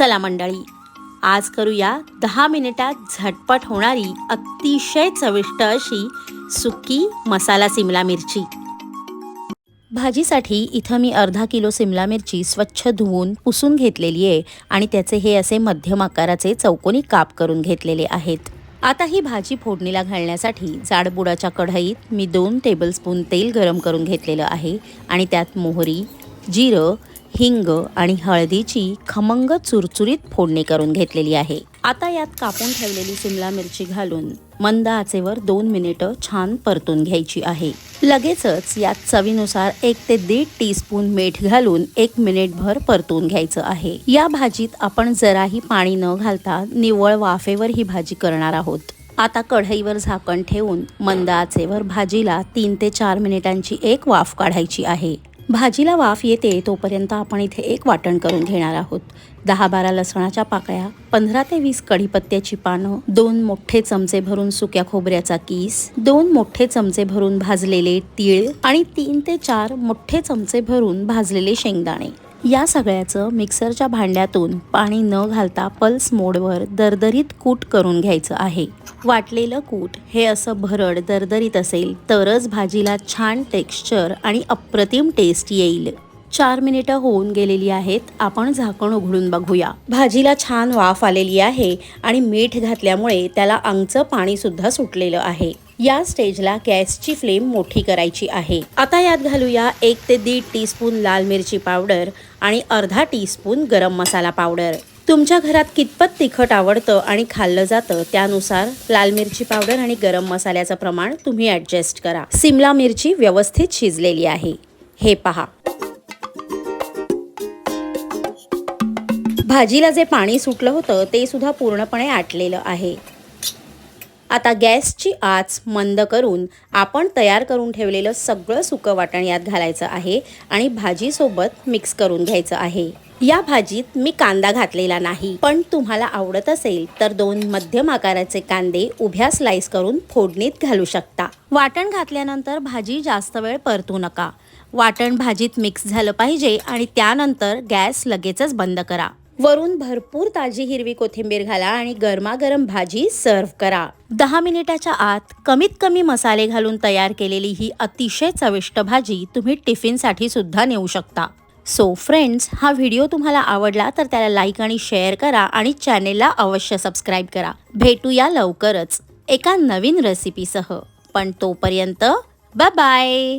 चला मंडळी आज करूया दहा मिनिटात झटपट होणारी अतिशय चविष्ट अशी सुकी मसाला सिमला मिरची. भाजीसाठी इथं मी अर्धा किलो सिमला मिरची स्वच्छ धुवून पुसून घेतलेली आहे आणि त्याचे हे असे मध्यम आकाराचे चौकोनी काप करून घेतलेले आहेत. आता ही भाजी फोडणीला घालण्यासाठी जाडबुडाच्या कढईत मी दोन टेबलस्पून तेल गरम करून घेतलेलं आहे आणि त्यात मोहरी जिरं हिंग आणि हळदीची खमंग चुरचुरीत फोडणी करून घेतलेली आहे. आता यात कापून ठेवलेली सिमला मिरची घालून मंद आचेवर दोन मिनिटं छान परतून घ्यायची आहे. लगेचच यात चवीनुसार एक ते दीड टीस्पून मीठ घालून एक मिनिटभर परतून घ्यायचं आहे. या भाजीत आपण जराही पाणी न घालता निव्वळ वाफेवर ही भाजी करणार आहोत. आता कढईवर झाकण ठेवून मंद आचेवर भाजीला तीन ते चार मिनिटांची एक वाफ काढायची आहे. भाजीला वाफ येते तोपर्यंत आपण इथे एक वाटण करून घेणार आहोत. दहा बारा लसणाच्या पाकळ्या पंधरा ते वीस कढीपत्त्याची पानं दोन मोठे चमचे भरून सुक्या खोबऱ्याचा किस दोन मोठे चमचे भरून भाजलेले तीळ आणि तीन ते चार मोठे चमचे भरून भाजलेले शेंगदाणे. या सगळ्याचं मिक्सरच्या भांड्यातून पाणी न घालता पल्स मोडवर दरदरीत कूट करून घ्यायचं आहे. वाटलेलं कूट हे असं भरड दरदरीत असेल तरच भाजीला छान टेक्स्चर आणि अप्रतिम टेस्ट येईल. चार मिनिटं होऊन गेलेली आहेत. आपण झाकण उघडून बघूया. भाजीला छान वाफ आलेली आहे आणि मीठ घातल्यामुळे त्याला अंगचं पाणीसुद्धा सुटलेलं आहे. या स्टेजला गॅसची फ्लेम मोठी करायची आहे. आता यात घालूया एक ते दीड टीस्पून लाल मिरची पावडर आणि अर्धा टीस्पून गरम मसाला पावडर. तुमच्या घरात कितपत तिखट आवडतं आणि खाल्लं जातं त्यानुसार लाल मिरची पावडर आणि गरम मसाल्याचं प्रमाण तुम्ही ॲडजस्ट करा. सिमला मिरची व्यवस्थित शिजलेली आहे. हे पहा. भाजीला जे पाणी सुटलं होतं ते सुद्धा पूर्णपणे आटलेलं आहे. आता गॅसची आच मंद करून आपण तयार करून ठेवलेलं सगळं सुकं वाटण यात घालायचं आहे आणि भाजीसोबत मिक्स करून घ्यायचं आहे. या भाजीत मी कांदा घातलेला नाही पण तुम्हाला आवडत असेल तर दोन मध्यम आकाराचे कांदे उभ्या स्लाइस करून फोडणीत घालू शकता. वाटण घातल्यानंतर भाजी जास्त वेळ परतू नका. वाटण भाजीत मिक्स झालं पाहिजे आणि त्यानंतर गॅस लगेचच बंद करा. वरून भरपूर ताजी हिरवी कोथिंबीर घाला आणि गरमागरम भाजी सर्व्ह करा. दहा मिनिटाच्या आत कमीत कमी मसाले घालून तयार केलेली ही अतिशय चविष्ट भाजी तुम्ही टिफिनसाठी सुद्धा नेऊ शकता. सो फ्रेंड्स हा व्हिडिओ तुम्हाला आवडला तर त्याला लाईक आणि शेअर करा आणि चॅनेलला अवश्य सबस्क्राईब करा. भेटूया लवकरच एका नवीन रेसिपीसह पण तोपर्यंत बाय बाय